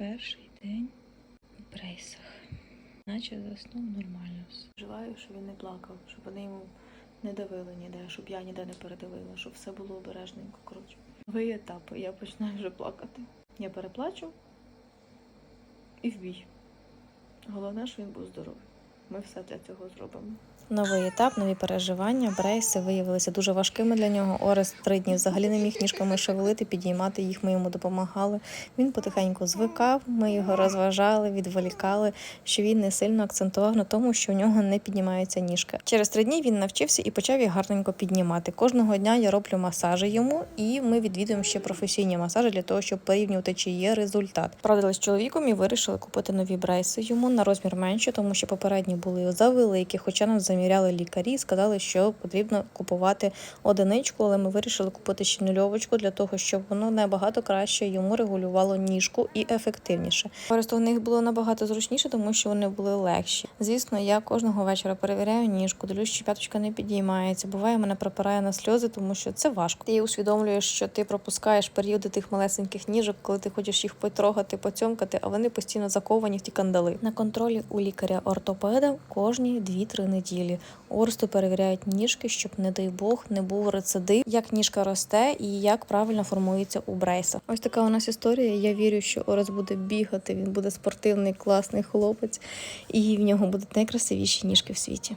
Перший день у прейсах. Наче заснув нормально все. Желаю, щоб він не плакав, щоб вони йому не давили ніде, щоб я ніде не передавила, щоб все було обережненько. Коротше. Новий етап. Я починаю вже плакати. Я переплачу і вбій. Головне, що він був здоровий. Ми все для цього зробимо. Новий етап, нові переживання. Брейси виявилися дуже важкими для нього. Орес три дні взагалі не міг ніжками шевелити, підіймати їх. Ми йому допомагали. Він потихеньку звикав. Ми його розважали, відволікали, що він не сильно акцентував на тому, що у нього не піднімаються ніжки. Через три дні він навчився і почав їх гарненько піднімати. Кожного дня я роблю масажі йому, і ми відвідуємо ще професійні масажі для того, щоб порівнювати, чи є результат. Порадились з чоловіком і вирішили купити нові брейси йому на розмір менше, тому що попередні були завеликі, хоча нам заміряли лікарі, сказали, що потрібно купувати одиничку, але ми вирішили купити ще нульовочку для того, щоб воно набагато краще йому регулювало ніжку і ефективніше. Просто в них було набагато зручніше, тому що вони були легші. Звісно, я кожного вечора перевіряю ніжку, дивлюсь, чи п'яточка не підіймається. Буває, мене пропирає на сльози, тому що це важко. Ти усвідомлюєш, що ти пропускаєш періоди тих малесеньких ніжок, коли ти хочеш їх потрогати, поцьомкати, а вони постійно заковані в ті кандали. На контролі у кожні 2-3 неділі. Орсту перевіряють ніжки, щоб, не дай Бог, не був рецидив, як ніжка росте і як правильно формується у брейсах. Ось така у нас історія. Я вірю, що Орес буде бігати. Він буде спортивний, класний хлопець, і в нього будуть найкрасивіші ніжки в світі.